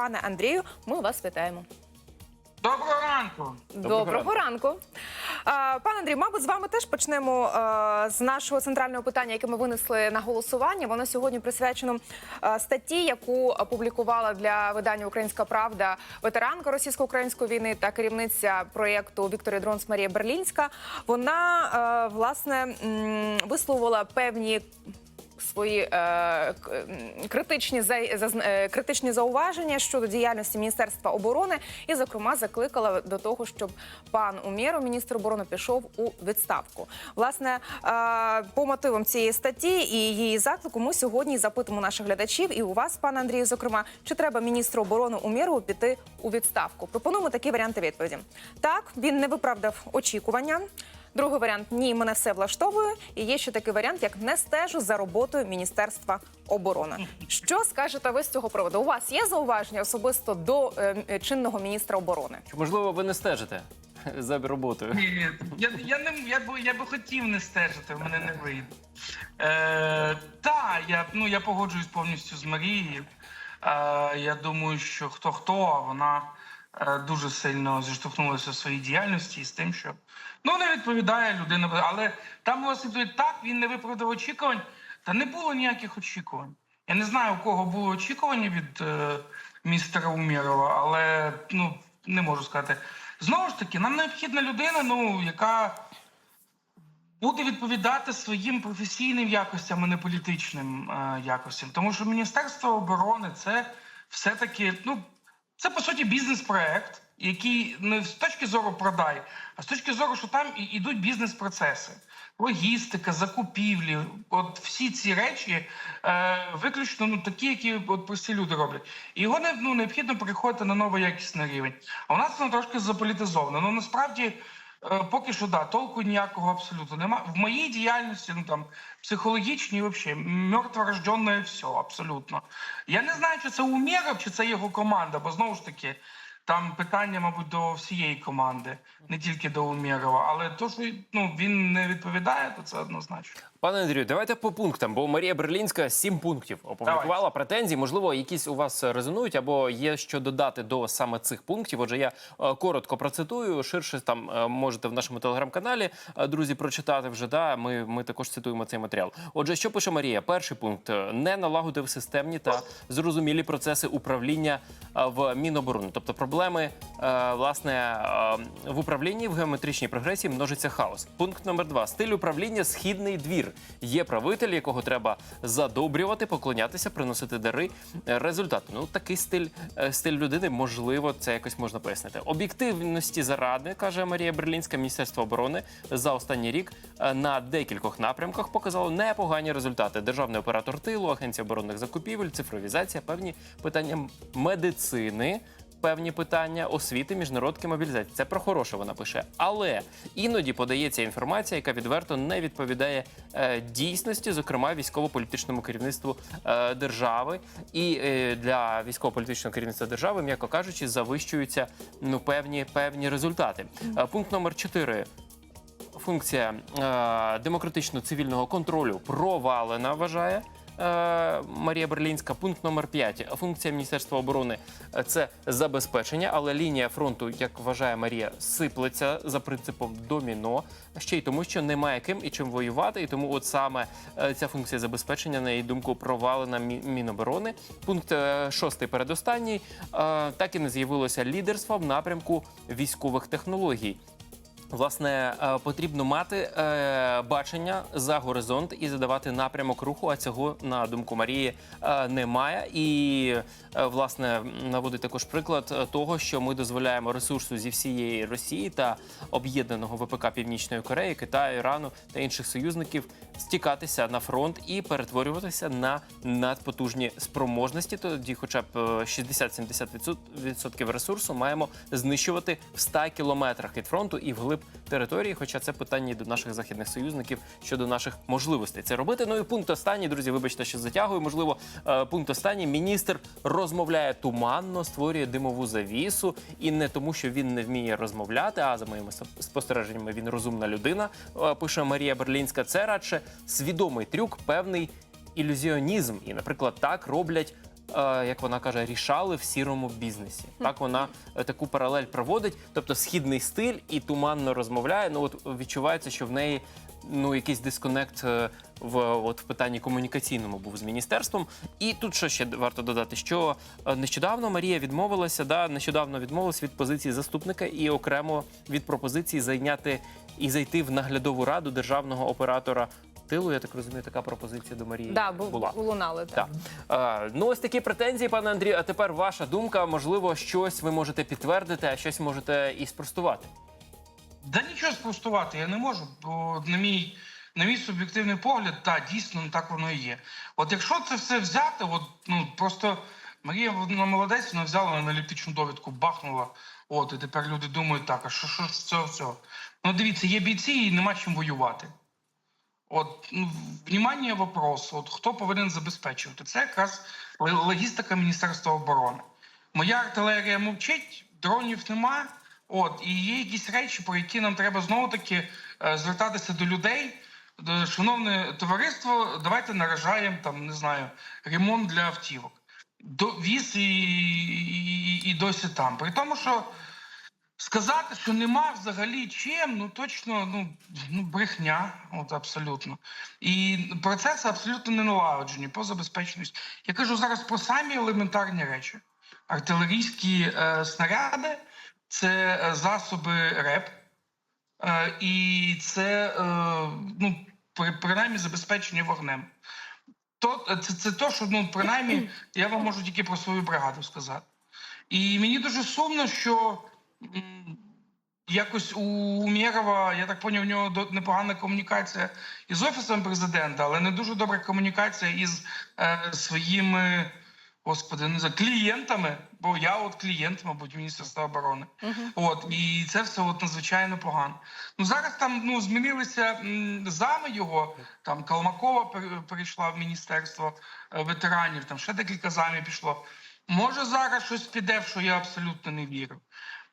Пане Андрію, ми вас вітаємо. Доброго ранку. Доброго, ранку. А, Пане Андрій, мабуть, з вами теж почнемо а, з нашого центрального питання, яке ми винесли на голосування. Воно сьогодні присвячено а, статті, яку опублікувала для видання Українська Правда ветеранка російсько-української війни та керівниця проєкту Вікторія Дронс Марія Берлінська. Вона а, власне м, висловила певні свої е, критичні е, критичні зауваження щодо діяльності Міністерства оборони, і зокрема закликала до того, щоб пан Умєров, міністр оборони, пішов у відставку. Власне, е, по мотивам цієї статті і її заклику, ми сьогодні запитимо наших глядачів і у вас, пане Андрію, зокрема, чи треба міністру оборони Умєрову піти у відставку? Пропонуємо такі варіанти відповіді. Так, він не виправдав очікування. Другий варіант ні, мене все влаштовує. І є ще такий варіант, як не стежу за роботою Міністерства оборони. Що скажете ви з цього приводу? У вас є зауваження особисто до е, е, чинного міністра оборони? Можливо, ви не стежите за роботою. Ні, я, я, не, я, б, я би хотів не стежити, в мене не вийде. Е, та, я, ну, я погоджуюсь повністю з Марією. Е, я думаю, що хто хто, а вона дуже сильно зіштовхнулася в своїй діяльності з тим, що ну, не відповідає людина. Але там власне так, він не виправдав очікувань, та не було ніяких очікувань. Я не знаю, у кого було очікування від е, містера Умєрова, але ну, не можу сказати. Знову ж таки, нам необхідна людина, ну, яка буде відповідати своїм професійним якостям, а не політичним е, якостям. Тому що Міністерство оборони це все-таки, ну, це по суті бізнес-проект, який не з точки зору продай, а з точки зору, що там ідуть бізнес-процеси. Логістика, закупівлі, от всі ці речі е, виключно ну, такі, які от прості люди роблять. І його не, ну, необхідно переходити на новий якісний рівень. А у нас воно трошки заполітизовано. Ну насправді Поки що да, толку ніякого абсолютно нема. В моїй діяльності, ну там психологічній, взагалі, мертворожденне все, абсолютно. Я не знаю, чи це Умєров, чи це його команда, бо знову ж таки, там питання, мабуть, до всієї команди, не тільки до Умєрова. Але то, що ну, він не відповідає, то це однозначно. Пане Андрію, давайте по пунктам, бо Марія Берлінська сім пунктів опублікувала Давайте. претензії. Можливо, якісь у вас резонують або є що додати до саме цих пунктів. Отже, я е, коротко процитую. Ширше там е, можете в нашому телеграм-каналі е, друзі прочитати вже. Да, ми, ми також цитуємо цей матеріал. Отже, що пише Марія? Перший пункт не налагодив системні та зрозумілі процеси управління в Міноборони. Тобто проблеми власне в управлінні в геометричній прогресії множиться хаос. Пункт номер два: стиль управління східний двір. Є правитель, якого треба задобрювати, поклонятися, приносити дари. Е, Результати. Ну такий стиль е, стиль людини, можливо, це якось можна пояснити. Об'єктивності заради каже Марія Берлінська, Міністерство оборони за останній рік е, на декількох напрямках показало непогані результати. Державний оператор тилу, агенція оборонних закупівель, цифровізація, певні питання медицини. Певні питання освіти, міжнародки, мобілізації. Це про хороше вона пише. Але іноді подається інформація, яка відверто не відповідає е, дійсності, зокрема військово-політичному керівництву е, держави. І е, для військово-політичного керівництва держави, м'яко кажучи, завищуються ну певні певні результати. Е, пункт номер 4 функція е, демократично-цивільного контролю провалена, вважає. Е, Марія Берлінська, пункт номер 5. Функція Міністерства оборони е, це забезпечення, але лінія фронту, як вважає Марія, сиплеться за принципом доміно. Ще й тому, що немає ким і чим воювати. І тому, от саме е, ця функція забезпечення, на її думку, провалена Міноборони. Пункт шостий передостанній. Так і не з'явилося лідерства в напрямку військових технологій. Власне, е, потрібно мати е, бачення за горизонт і задавати напрямок руху. А цього на думку Марії е, немає. І власне наводить також приклад того, що ми дозволяємо ресурсу зі всієї Росії та об'єднаного ВПК Північної Кореї, Китаю, Ірану та інших союзників стікатися на фронт і перетворюватися на надпотужні спроможності. Тоді, хоча б е, 60-70% ресурсу маємо знищувати в 100 кілометрах від фронту і вглиб території. Хоча це питання і до наших західних союзників щодо наших можливостей це робити. Ну і пункт останній, друзі, вибачте, що затягую. Можливо, е, пункт останній. Міністр розмовляє туманно, створює димову завісу, і не тому, що він не вміє розмовляти. А за моїми спостереженнями, він розумна людина. е, Пише Марія Берлінська. Це радше свідомий трюк, певний ілюзіонізм. І, наприклад, так роблять як вона каже, рішали в сірому бізнесі. Так вона е, таку паралель проводить, тобто східний стиль і туманно розмовляє. Ну от відчувається, що в неї ну якийсь дисконект е, в от в питанні комунікаційному був з міністерством. І тут що ще варто додати, що е, нещодавно Марія відмовилася, да нещодавно відмовилась від позиції заступника і окремо від пропозиції зайняти і зайти в наглядову раду державного оператора тилу. Я так розумію, така пропозиція до Марії Да, бу- була. лунали. Так. Е, ну, ось такі претензії, пане Андрію. А тепер ваша думка. Можливо, щось ви можете підтвердити, а щось можете і спростувати. Да нічого спростувати я не можу, бо на мій, на мій суб'єктивний погляд, так, дійсно так воно і є. От якщо це все взяти, от, ну просто Марія вона молодець, вона взяла аналітичну довідку, бахнула. От, і тепер люди думають, так, а що, що ж з цього всього? Ну, дивіться, є бійці і нема чим воювати. От, ну, внимання, вопрос, от хто повинен забезпечувати? Це якраз логістика Міністерства оборони. Моя артилерія мовчить, дронів нема. От, і є якісь речі, про які нам треба знову таки е, звертатися до людей. Шановне товариство, давайте наражаємо там, не знаю, ремонт для автівок. До віз і, і, і досі там. При тому, що Сказати, що нема взагалі чим, ну точно ну, ну брехня, от абсолютно. І процеси абсолютно не налагоджені по забезпеченості. Я кажу зараз про самі елементарні речі: артилерійські е, снаряди, це е, засоби РЕП, е, і це е, ну, при, принаймні забезпечення вогнем. То, це, це то, що ну, принаймні я вам можу тільки про свою бригаду сказати. І мені дуже сумно, що якось у Умєрова, я так поняв, у нього непогана комунікація із офісом президента, але не дуже добра комунікація із е, своїми господи, не знаю, клієнтами. Бо я от клієнт, мабуть, Міністерства оборони. От і це все от надзвичайно погано. Ну зараз там ну змінилися зами його. Там Калмакова пер- перейшла в міністерство е, ветеранів. Там ще декілька замів пішло. Може зараз щось піде, в що я абсолютно не вірю.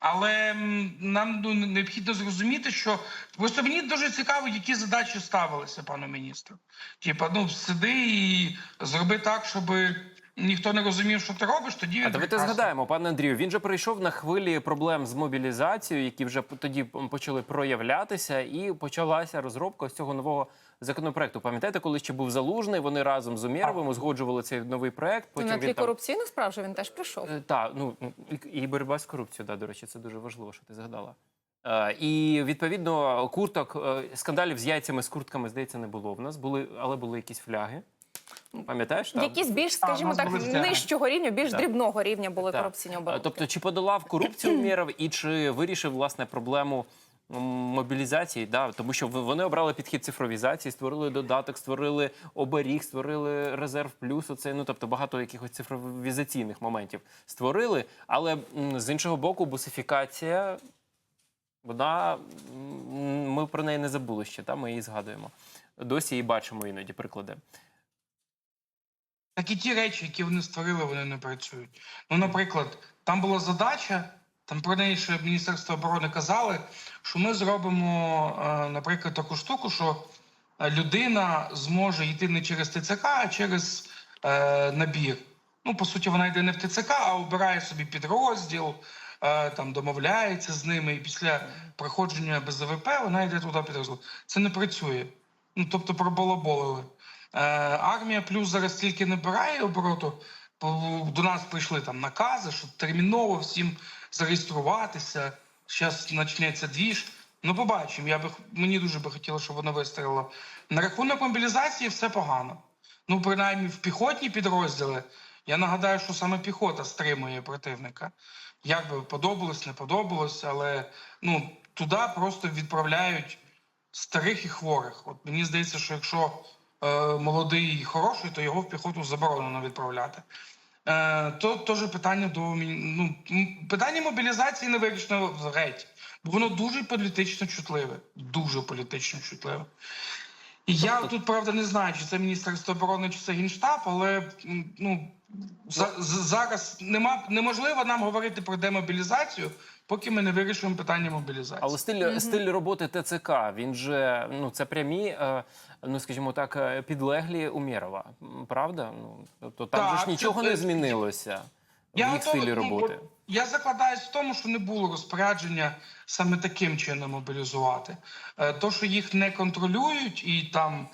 Але нам ну, необхідно зрозуміти, що просто мені дуже цікаво, які задачі ставилися пану міністру. Типа, ну сиди і зроби так, щоб ніхто не розумів, що ти робиш. Тоді А давайте згадаємо, пане Андрію. Він же прийшов на хвилі проблем з мобілізацією, які вже тоді почали проявлятися, і почалася розробка ось цього нового законопроекту. Пам'ятаєте, коли ще був залужний? Вони разом з Умєровим узгоджували цей новий проект. Ну, Потім на тлі там корупційну справу він теж прийшов. Так, ну і- боротьба з корупцією, да, до речі, це дуже важливо, що ти згадала. Е, і відповідно курток, е, скандалів з яйцями, з куртками, здається, не було в нас. Були, але були якісь фляги. Пам'ятаєш? там? Якісь більш, скажімо нас так, нижчого рівня, більш Так. дрібного рівня були Так. корупційні Е, оборудки. Тобто, чи подолав корупцію Умєров і чи вирішив власне проблему мобілізації? Да? Тому що вони обрали підхід цифровізації, створили додаток, створили оберіг, створили резерв плюс. Оце, ну тобто багато якихось цифровізаційних моментів створили. Але з іншого боку, бусифікація. Вона ми про неї не забули ще, та ми її згадуємо. Досі її бачимо іноді приклади. Так і ті речі, які вони створили, вони не працюють. Ну, наприклад, там була задача, там про неї ще Міністерство оборони казали, що ми зробимо, е, наприклад, таку штуку, що е, людина зможе йти не через ТЦК, а через е, набір. Ну, по суті, вона йде не в ТЦК, а обирає собі підрозділ, е, там домовляється з ними, і після проходження БЗВП вона йде туди підрозділ. Це не працює. Ну, тобто пробалаболили. Е, армія плюс зараз тільки набирає обороту. До нас прийшли там накази, що терміново всім зареєструватися. Зараз почнеться двіж. Ну, побачимо. Я би мені дуже би хотілося, щоб вона вистрілила. На рахунок мобілізації все погано. Ну, принаймні, в піхотні підрозділи. Я нагадаю, що саме піхота стримує противника. Як би подобалось, не подобалось, але ну туди просто відправляють старих і хворих. От мені здається, що якщо е, молодий і хороший, то його в піхоту заборонено відправляти. Е, то теж питання до ну, питання мобілізації не вирішено геть, бо воно дуже політично чутливе. Дуже політично чутливе. І я тут правда не знаю, чи це Міністерство оборони, чи це Генштаб, але ну За, зараз нема неможливо нам говорити про демобілізацію, поки ми не вирішимо питання мобілізації. Але стиль, стиль роботи ТЦК, він же ну це прямі, е, ну скажімо так, е, підлеглі Умєрова. Правда? Ну тобто там же ж нічого це- не змінилося в їх готовий, стилі ну, роботи. я закладаюсь в тому, що не було розпорядження саме таким чином мобілізувати. Е, То, що їх не контролюють, і там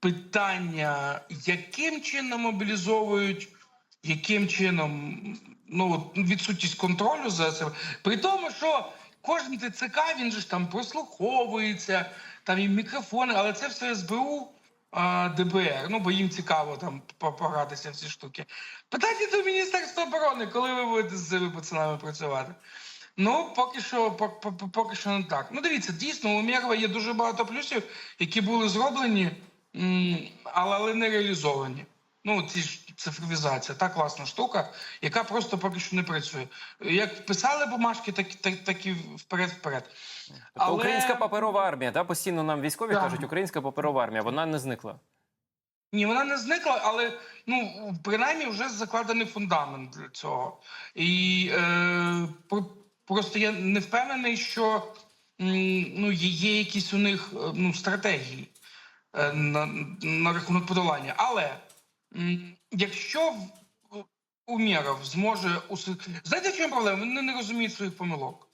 питання, яким чином мобілізовують, яким чином ну відсутність контролю за це. При тому, що кожен ТЦК він же ж там прослуховується, там і мікрофони, але це все СБУ. ДБР, ну бо їм цікаво там по- погратися в ці штуки. Питайте до Міністерства оборони, коли ви будете з цими пацанами працювати. Ну, поки що, по- по- по- поки що не так. Ну, дивіться, дійсно, у Мєрова є дуже багато плюсів, які були зроблені, але не реалізовані. Ну, ці ж цифровізація, та класна штука, яка просто поки що не працює. Як писали бумажки, так, так, так і вперед-вперед. Тобто Українська паперова армія, да? постійно нам військові Так. кажуть, українська паперова армія, вона не зникла. Ні, вона не зникла, але ну принаймні вже закладений фундамент для цього. І е, про- просто я не впевнений, що ну, є, є якісь у них е, ну, стратегії е, на, на рахунок подолання. Але якщо Умєров зможе уси... Знаєте, в чому проблема? Вони не розуміють своїх помилок.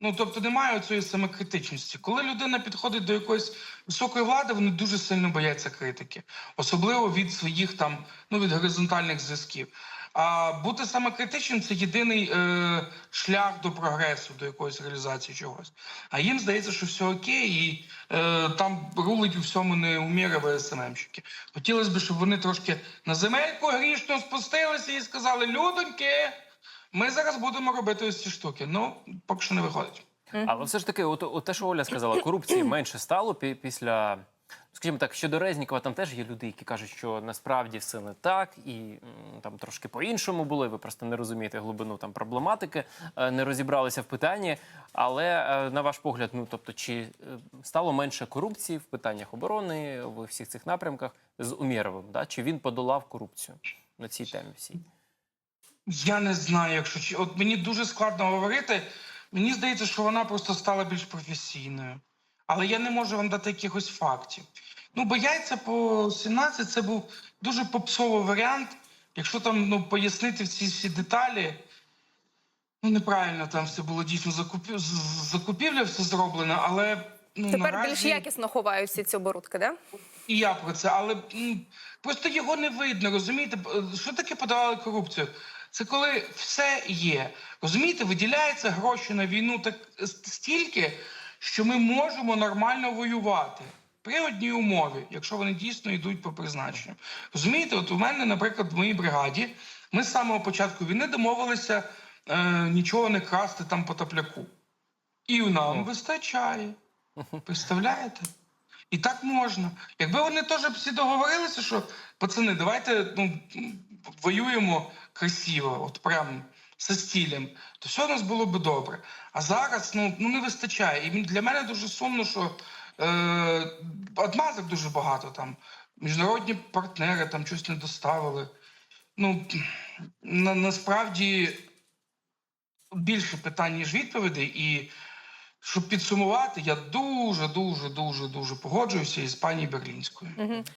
Ну, тобто немає цієї самокритичності. Коли людина підходить до якоїсь високої влади, вони дуже сильно бояться критики, особливо від своїх там, ну від горизонтальних зв'язків. А бути самокритичним це єдиний е, шлях до прогресу, до якоїсь реалізації чогось. А їм здається, що все окей, і е, там рулить у всьому не умірові СММщики. Хотілося б, щоб вони трошки на земельку грішно спустилися і сказали: людоньки, ми зараз будемо робити ось ці штуки. Ну, поки що не виходить. Але все ж таки, от, от те, що Оля сказала, корупції менше стало пі- після. Скажімо так, щодо Резнікова, там теж є люди, які кажуть, що насправді все не так, і там трошки по-іншому було. і Ви просто не розумієте глибину там проблематики, е, не розібралися в питанні. Але е, на ваш погляд, ну тобто, чи е, стало менше корупції в питаннях оборони в всіх цих напрямках з Умєровим? Да? Чи він подолав корупцію на цій темі всій? Я не знаю, якщо от мені дуже складно говорити. Мені здається, що вона просто стала більш професійною. Але я не можу вам дати якихось фактів. Ну, бо яйця по 17 це був дуже попсовий варіант. Якщо там ну, пояснити всі всі деталі, ну неправильно там все було дійсно закупів... закупівля, все зроблено, але ну, Тепер наразі... більш якісно ховають всі ці оборудки, да? І я про це, але просто його не видно. Розумієте, Е, що таке подавали корупцію? Це коли все є. Розумієте, виділяються гроші на війну так стільки, що ми можемо нормально воювати. При одній умові, якщо вони дійсно йдуть по призначенню. Розумієте, от у мене, наприклад, в моїй бригаді, ми з самого початку війни домовилися е, нічого не красти там по топляку. І нам вистачає. Представляєте? І так можна. Якби вони теж всі договорилися, що пацани, давайте ну, воюємо красиво, от прям зі стілем, то все у нас було би добре. А зараз ну, ну не вистачає. І для мене дуже сумно, що е, отмазок дуже багато там. Міжнародні партнери там щось не доставили. Ну на, насправді більше питань, ніж відповідей. І щоб підсумувати, я дуже, дуже, дуже, дуже погоджуюся із пані Берлінською. Мгм.